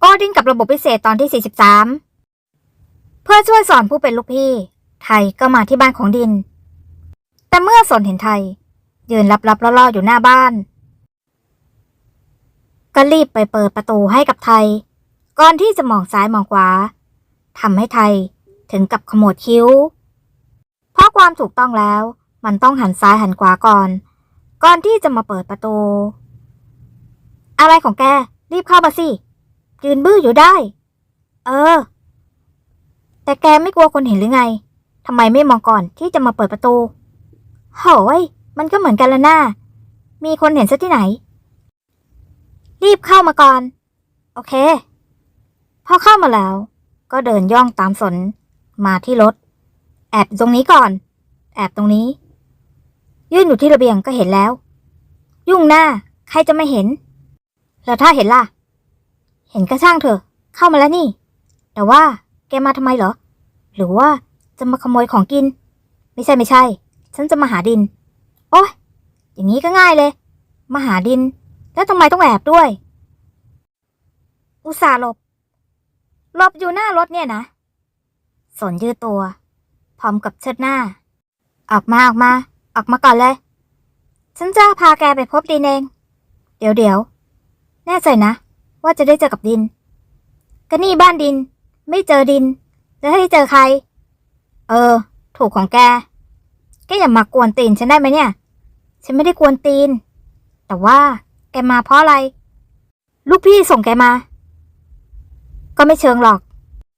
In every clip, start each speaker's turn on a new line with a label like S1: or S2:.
S1: โอดินกับระบบพิเศษตอนที่ 43 เพื่อช่วยสอนผู้เป็นลูกพี่ ไทยก็มาที่บ้านของดิน แต่เมื่อสนเห็นไทย ยืนลับๆล่อๆอยู่หน้าบ้าน ก็รีบไปเปิดประตูให้กับไทย ก่อนที่จะมองซ้ายมองขวาทำให้ไทยถึงกับขมวดคิ้ว เพราะความถูกต้องแล้วมันต้องหันซ้ายหันขวาก่อน ก่อนที่จะมาเปิดประตู อะไรของแก รีบเข้ามาสิ ยืนบื้ออยู่ได้ เออ แต่แกไม่กลัวคนเห็นหรือไงทำไมไม่มองก่อนที่จะมาเปิดประตูโหยมันก็เหมือนกันละหน้า มีคนเห็นซะที่ไหน รีบเข้ามาก่อน โอเค พอเข้ามาแล้ว ก็เดินย่องตามสนมาที่รถ แอบตรงนี้ก่อน แอบตรงนี้ ยื่นอยู่ที่ระเบียงก็เห็นแล้ว ยุ่งหน้า ใครจะไม่เห็น แล้วถ้าเห็นล่ะ เห็นก็ช่างเถอะ เข้ามาแล้วนี่ แต่ว่าแกมาทำไมเหรอ หรือว่าจะมาขโมยของกิน ไม่ใช่ไม่ใช่ ฉันจะมาหาดิน โอ้ยอย่างนี้ก็ง่ายเลย มาหาดิน แล้วทำไมต้องแอบด้วย อุตส่าห์หลบ หลบอยู่หน้ารถเนี่ยนะ สนยืดตัว พร้อมกับเชิดหน้า ออกมาออกมา ออกมาก่อนเลย ฉันจะพาแกไปพบดินเอง เดี๋ยวเดี๋ยว แน่ใจนะ ว่าจะได้เจอกับดิน ก็นี่บ้านดิน ไม่เจอดิน แล้วให้เจอใคร เออ ถูกของแก แกอย่ามากวนตีนฉันได้ไหมเนี่ย ฉันไม่ได้กวนตีน แต่ว่าแกมาเพราะอะไร ลูกพี่ส่งแกมา ก็ไม่เชิงหรอก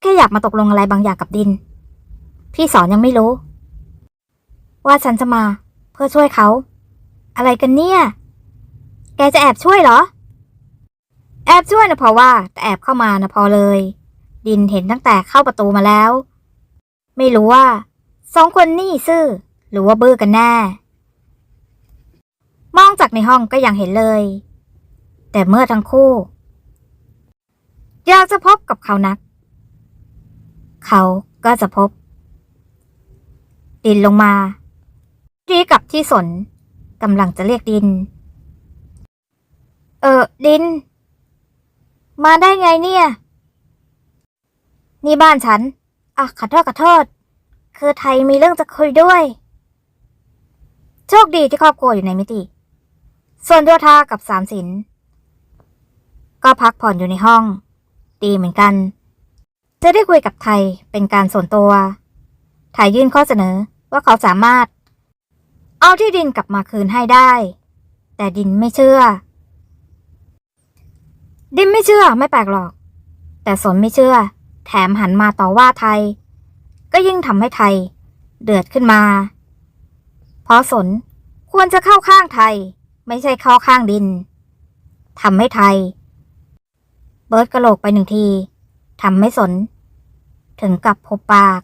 S1: แค่อยากมาตกลงอะไรบางอย่างกับดิน พี่สอนยังไม่รู้ ว่าฉันจะมาเพื่อช่วยเขา อะไรกันเนี่ย แกจะแอบช่วยเหรอ แอบช่วยนะเพราะว่าแต่แอบเข้ามานะพอเลย ดินเห็นตั้งแต่เข้าประตูมาแล้ว ไม่รู้ว่าสองคนนี่ซื่อหรือว่าบื้อกันแน่ มองจากในห้องก็ยังเห็นเลย แต่เมื่อทั้งคู่ อยากจะพบกับเขานัก เขาก็จะพบ ดินลงมาที่กับที่สนกำลังจะเรียกดิน เออดิน มาได้ไงเนี่ย นี่บ้านฉัน อะขอโทษขอโทษ คือไทยมีเรื่องจะคุยด้วย โชคดีที่ครอบครัวอยู่ในมิติ ส่วนโยธากับสามสิน ก็พักผ่อนอยู่ในห้อง ดีเหมือนกัน จะได้คุยกับไทยเป็นการส่วนตัว ไทยยื่นข้อเสนอว่าเขาสามารถ เอาที่ดินกลับมาคืนให้ได้ แต่ดินไม่เชื่อ ดินไม่เชื่อไม่แปลกหรอก แต่สนไม่เชื่อ แถมหันมาต่อว่าไทย ก็ยิ่งทำให้ไทย เดือดขึ้นมา เพราะสนควรจะเข้าข้างไทย ไม่ใช่เข้าข้างดินทำให้ไทย เบิร์ดกระโหลกไปหนึ่งทีทำให้สน ถึงกับพบปาก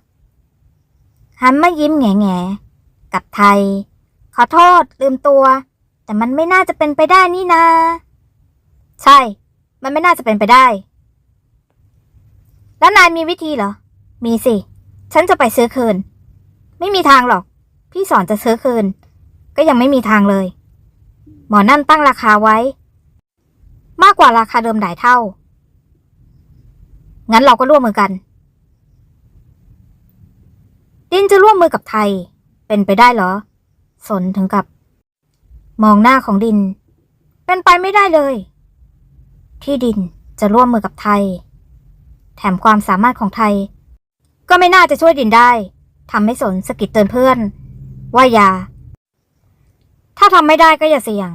S1: หันมายิ้มแง่แง่ๆกับไทย ขอโทษลืมตัว แต่มันไม่น่าจะเป็นไปได้นี่นาใช่ มันไม่น่าจะเป็นไปได้ แล้วนายมีวิธีเหรอ มีสิ ฉันจะไปซื้อคืน ไม่มีทางหรอก พี่สอนจะซื้อคืน ก็ยังไม่มีทางเลย หมอนั่นตั้งราคาไว้ มากกว่าราคาเดิมหลายเท่า งั้นเราก็ร่วมมือกัน ดินจะร่วมมือกับไทย เป็นไปได้เหรอ สนถึงกับ มองหน้าของดิน เป็นไปไม่ได้เลย ที่ดินจะร่วมมือกับไทย แถมความสามารถของไทย ก็ไม่น่าจะช่วยดินได้ทำให้สนสกิดเตือนเพื่อน ว่าอย่า ถ้าทำไม่ได้ก็อย่าเสี่ยง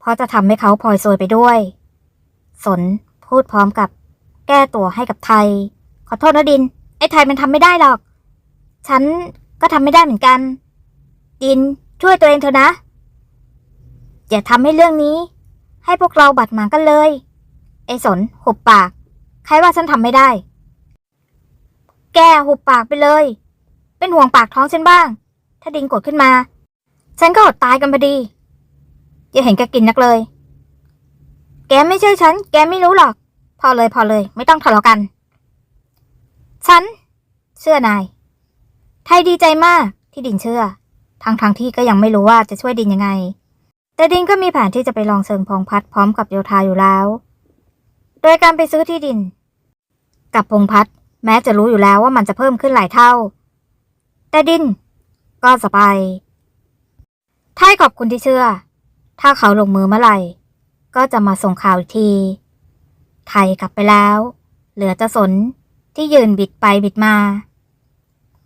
S1: เพราะจะทำให้เขาพลอยซวยไปด้วย สนพูดพร้อมกับแก้ตัวให้กับไทย ขอโทษนะดิน ไอ้ไทยมันทำไม่ได้หรอก ฉันก็ทำไม่ได้เหมือนกัน ดินช่วยตัวเองเถอะนะ อย่าทำให้เรื่องนี้ ให้พวกเราบาดหมางกันเลย ไอ้สนหุบปาก ใครว่าฉันทำไม่ได้ แกหุบปากไปเลย เป็นห่วงปากท้องฉันบ้าง ถ้าดินกดขึ้นมา ฉันก็อดตายกันพอดี อย่าเห็นแกกินนักเลย แกไม่ใช่ฉัน แกไม่รู้หรอก พอเลยพอเลย ไม่ต้องทะเลาะกัน ฉัน เชื่อนาย ไทยดีใจมากที่ดินเชื่อทั้งทางที่ก็ยังไม่รู้ว่าจะช่วยดินยังไง แต่ดินก็มีแผนที่จะไปลองเชิงพองพัดพร้อมกับโยธาอยู่แล้ว โดยการไปซื้อที่ดิน กับพงพัฒน์แม้จะรู้อยู่แล้วว่ามันจะเพิ่มขึ้นหลายเท่า แต่ดิน ก็สบายถ้าขอบคุณที่เชื่อ ถ้าเขาลงมือเมื่อไหร่ ก็จะมาส่งข่าวอีกที ไทยกลับไปแล้ว เหลือจะสนที่ยืนบิดไปบิดมา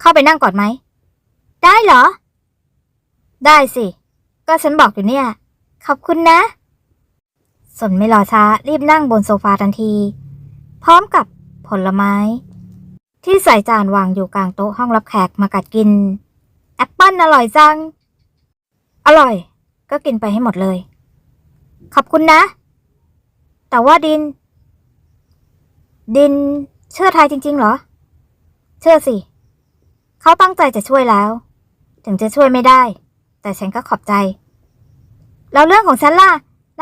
S1: เข้าไปนั่งก่อนไหม ได้เหรอ ได้สิ ก็ฉันบอกอยู่เนี่ย ขอบคุณนะ สนไม่รอช้ารีบนั่งบนโซฟาทันที พร้อมกับผลไม้ ที่ใส่จานวางอยู่กลางโต๊ะห้องรับแขกมากัดกิน แอปเปิ้ลอร่อยจัง อร่อย ก็กินไปให้หมดเลย ขอบคุณนะ แต่ว่าดิน ดินเชื่อไทยจริง ๆ เหรอ เชื่อสิ เขาตั้งใจจะช่วยแล้ว ถึงจะช่วยไม่ได้ แต่ฉันก็ขอบใจ แล้วเรื่องของฉันล่ะ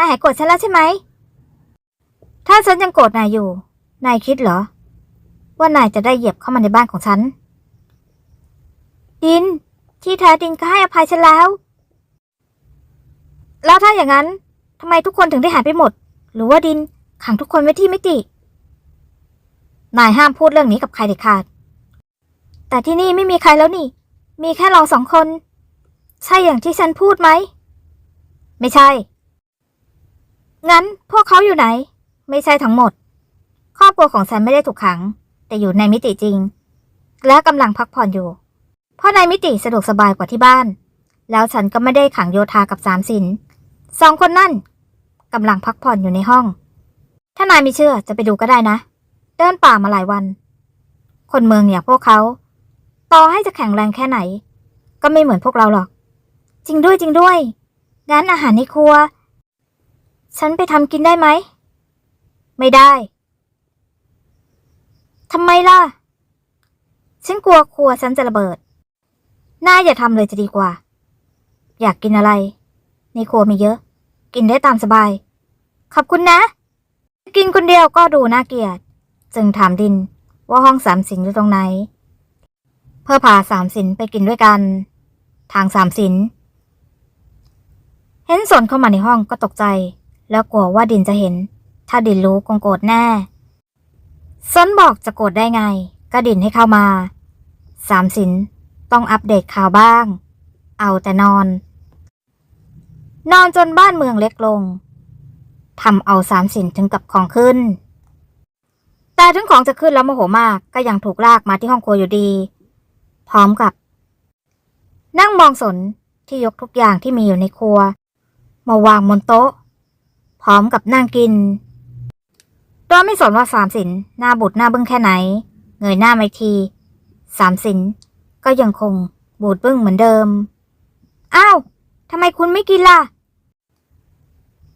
S1: นายหายโกรธฉันแล้วใช่ไหม ถ้าฉันยังโกรธนายอยู่ นายคิดเหรอ ว่านายจะได้เหยียบเข้ามาในบ้านของฉัน ดิน ที่แท้ดินก็ให้อภัยฉันแล้ว แล้วถ้าอย่างนั้นทำไมทุกคนถึงได้หายไปหมด หรือว่าดินขังทุกคนไว้ที่มิติ นายห้ามพูดเรื่องนี้กับใครเด็ดขาด แต่ที่นี่ไม่มีใครแล้วนี่ มีแค่เราสองคน ใช่อย่างที่ฉันพูดไหม ไม่ใช่ งั้นพวกเขาอยู่ไหน ไม่ใช่ทั้งหมด ครอบครัวของฉันไม่ได้ถูกขัง แต่อยู่ในมิติจริง และกำลังพักผ่อนอยู่ เพราะในมิติสะดวกสบายกว่าที่บ้าน แล้วฉันก็ไม่ได้ขังโยธากับสามสินสองคนนั่นกำลังพักผ่อนอยู่ในห้อง ถ้านายไม่เชื่อจะไปดูก็ได้นะ เดินป่ามาหลายวัน คนเมืองอย่างพวกเขา ต่อให้จะแข็งแรงแค่ไหน ก็ไม่เหมือนพวกเราหรอก จริงด้วยจริงด้วย งั้นอาหารในครัว ฉันไปทำกินได้ไหม ไม่ได้ทำไมล่ะ ฉันกลัวครัวฉันจะระเบิด น่าอย่าทำเลยจะดีกว่า อยากกินอะไร ในครัวมีเยอะ กินได้ตามสบาย ขอบคุณนะ กินคนเดียวก็ดูน่าเกลียด จึงถามดินว่าห้องสามสินอยู่ตรงไหน เพื่อพาสามสินไปกินด้วยกัน ทางสามสิน เห็นสนเข้ามาในห้องก็ตกใจ แล้วกลัวว่าดินจะเห็น ถ้าดินรู้คงโกรธแน่สนบอกจะโกรธได้ไง ก็ดินให้เข้ามา สามสินต้องอัปเดตข่าวบ้าง เอาแต่นอน นอนจนบ้านเมืองเล็กลงทำเอาสามสินถึงกับของขึ้น แต่ถึงของจะขึ้นแล้วโมโหมากก็ยังถูกลากมาที่ห้องครัวอยู่ดี พร้อมกับ นั่งมองสนที่ยกทุกอย่างที่มีอยู่ในครัว มาวางบนโต๊ะ พร้อมกับนั่งกินโดยไม่สนว่าสามสินหน้าบุดหน้าบึ้งแค่ไหน เงยหน้ามาทีสามสินก็ยังคงบูดบึ้งเหมือนเดิม อ้าวทำไมคุณไม่กินล่ะ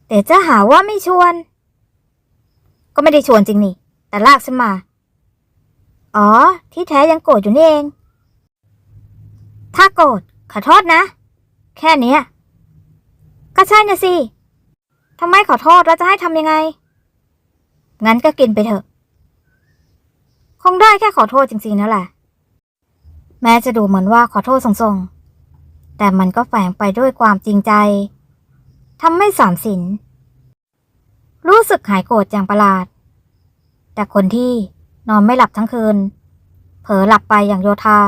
S1: เดี๋ยวจะหาว่าไม่ชวน ก็ไม่ได้ชวนจริงนี่ แต่ลากฉันมา อ๋อ ที่แท้ยังโกรธอยู่นี่เอง ถ้าโกรธขอโทษนะ แค่นี้ก็ใช่นะสิ ทำไมขอโทษแล้วจะให้ทำยังไง งั้นก็กินไปเถอะ คงได้แค่ขอโทษจริงๆนั่นแหละ แม้จะดูเหมือนว่าขอโทษส่งๆ แต่มันก็แฝงไปด้วยความจริงใจ ทำให้สามสิน รู้สึกหายโกรธอย่างประหลาด แต่คนที่นอนไม่หลับทั้งคืน เผลอหลับไปอย่างโยธา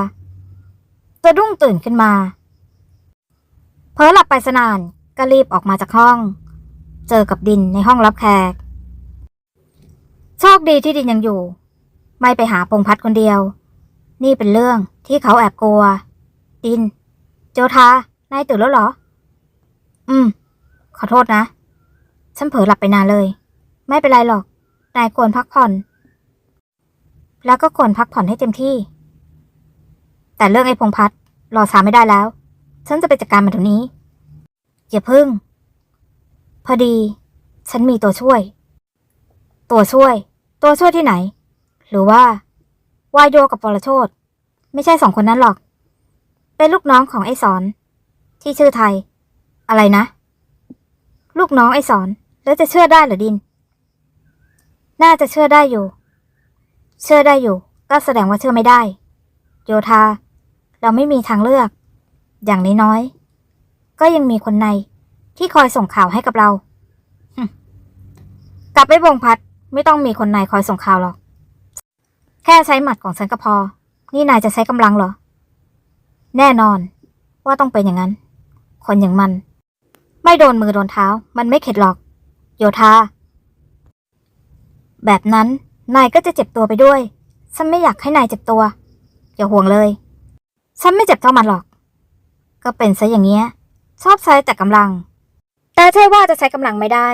S1: จะดุ้งตื่นขึ้นมา เผลอหลับไปสนานก็รีบออกมาจากห้อง เจอกับดินในห้องรับแขก โชคดีที่ดินยังอยู่ ไม่ไปหาพงพัดคนเดียว นี่เป็นเรื่องที่เขาแอบกลัว ดิน โจทานายตื่นแล้วเหรอ อืม ขอโทษนะ ฉันเผลอหลับไปนานเลย ไม่เป็นไรหรอก นายควรพักผ่อน แล้วก็ควรพักผ่อนให้เต็มที่ แต่เรื่องไอ้พงพัดรอช้าไม่ได้แล้ว ฉันจะไปจัดการมันเดี๋ยวนี้อย่าพึ่ง พอดี ฉันมีตัวช่วย ตัวช่วย ตัวช่วยที่ไหน หรือว่าวายโยกับปรโชดไม่ใช่สองคนนั้นหรอก เป็นลูกน้องของไอ้สอน ที่ชื่อไทย อะไรนะ ลูกน้องไอ้สอน แล้วจะเชื่อได้หรือดิน น่าจะเชื่อได้อยู่ เชื่อได้อยู่ ก็แสดงว่าเชื่อไม่ได้ โยธา เราไม่มีทางเลือก อย่างน้อยๆก็ยังมีคนใน ที่คอยส่งข่าวให้กับเรากลับไปบงพัดไม่ต้องมีคนในคอยส่งข่าวหรอก แค่ใช้หมัดของฉันก็พอ นี่นายจะใช้กำลังเหรอ แน่นอน ว่าต้องเป็นอย่างนั้น คนอย่างมัน ไม่โดนมือโดนเท้า มันไม่เข็ดหรอก โยธา แบบนั้นนายก็จะเจ็บตัวไปด้วย ฉันไม่อยากให้นายเจ็บตัว อย่าห่วงเลย ฉันไม่เจ็บเท่ามันหรอก ก็เป็นซะอย่างเงี้ย ชอบใช้แต่กำลัง แต่ใช่ว่าจะใช้กำลังไม่ได้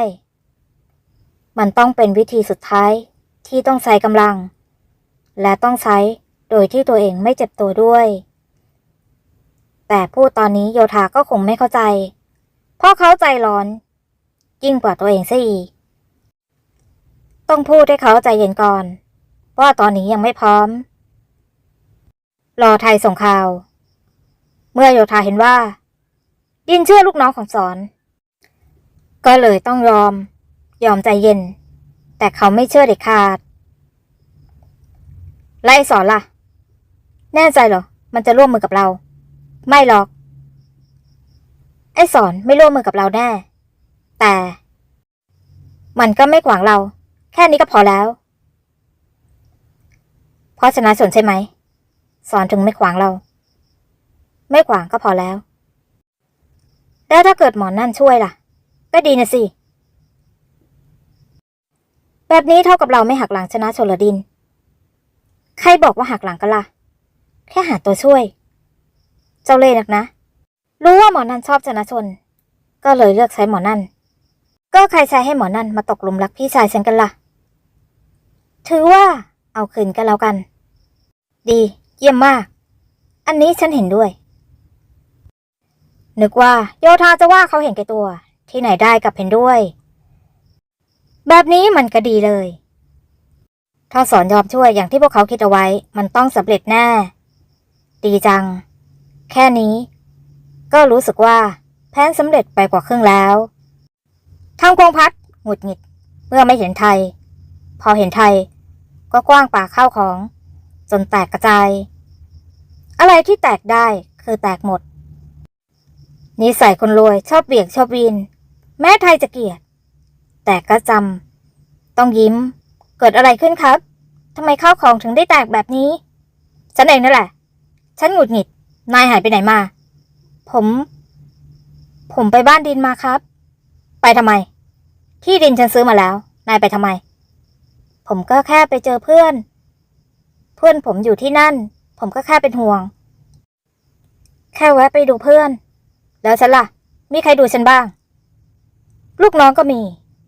S1: มันต้องเป็นวิธีสุดท้ายที่ต้องใช้กำลัง และต้องใช้โดยที่ตัวเองไม่เจ็บตัวด้วย แต่พูดตอนนี้โยธาก็คงไม่เข้าใจ เพราะเขาใจร้อน ยิ่งกว่าตัวเองซะอีก ต้องพูดให้เขาใจเย็นก่อนว่าตอนนี้ยังไม่พร้อม รอไทยส่งข่าว เมื่อโยธาเห็นว่า ดินเชื่อลูกน้องของสอน ก็เลยต้องยอม ยอมใจเย็น แต่เขาไม่เชื่อเด็ดขาดและไอ้สอนล่ะ แน่ใจเหรอ มันจะร่วมมือกับเรา ไม่หรอก ไอ้สอนไม่ร่วมมือกับเราแน่ แต่ มันก็ไม่ขวางเรา แค่นี้ก็พอแล้วเพราะชนะสนใช่ไหม สอนถึงไม่ขวางเรา ไม่ขวางก็พอแล้ว แล้วถ้าเกิดหมอนนั่นช่วยล่ะ ก็ดีนะสิ แบบนี้เท่ากับเราไม่หักหลังชนะชนลดิน ใครบอกว่าหักหลังกันล่ะ แค่หาตัวช่วย เจ้าเล่ห์นักนะ รู้ว่าหมอนั่นชอบชนะชน ก็เลยเลือกใช้หมอนั่น ก็ใครใช้ให้หมอนั่นมาตกหลุมรักพี่ชายฉันกันล่ะ ถือว่าเอาคืนกันแล้วกัน ดี เยี่ยมมาก อันนี้ฉันเห็นด้วย นึกว่าโยธาจะว่าเขาเห็นแก่ตัว ที่ไหนได้กับเห็นด้วย แบบนี้มันก็ดีเลย ถ้าสอนยอมช่วยอย่างที่พวกเขาคิดเอาไว้ มันต้องสำเร็จแน่ ดีจัง แค่นี้ ก็รู้สึกว่าแผนสำเร็จไปกว่าครึ่งแล้วทางพงพัดหงุดหงิด เมื่อไม่เห็นไทย พอเห็นไทย ก็กว้างปากข้าวของ จนแตกกระจาย อะไรที่แตกได้คือแตกหมดนิสัยคนรวยชอบเบียกชอบวีน แม้ไทยจะเกลียด แต่ก็จำต้องยิ้ม เกิดอะไรขึ้นครับทำไมข้าวของถึงได้แตกแบบนี้ ฉันเองนั่นแหละ ฉันหงุดหงิด นายหายไปไหนมา ผม ผมไปบ้านดินมาครับ ไปทำไม ที่ดินฉันซื้อมาแล้ว นายไปทำไม ผมก็แค่ไปเจอเพื่อน เพื่อนผมอยู่ที่นั่น ผมก็แค่เป็นห่วง แค่แวะไปดูเพื่อน แล้วฉันล่ะ มีใครดูฉันบ้าง ลูกน้องก็มี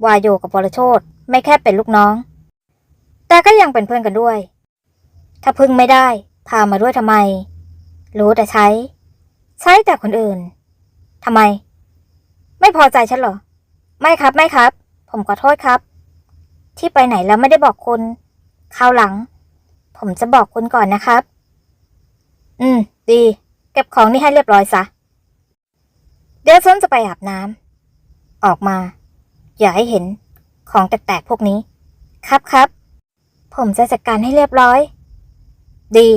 S1: วายโยกับวรโชตไม่แค่เป็นลูกน้อง แต่ก็ยังเป็นเพื่อนกันด้วย ถ้าพึ่งไม่ได้ พามาด้วยทำไม รู้แต่ใช้ ใช้แต่คนอื่นทำไม ไม่พอใจฉันเหรอ ไม่ครับไม่ครับ ผมขอโทษครับ ที่ไปไหนแล้วไม่ได้บอกคุณคราวหลัง ผมจะบอกคุณก่อนนะครับ อืม ดี เก็บของนี่ให้เรียบร้อยซะ เดี๋ยวฉันจะไปอาบน้ำ ออกมา อย่าให้เห็นของแตกๆพวกนี้ ครับครับ ผมจะจัดการให้เรียบร้อย ดี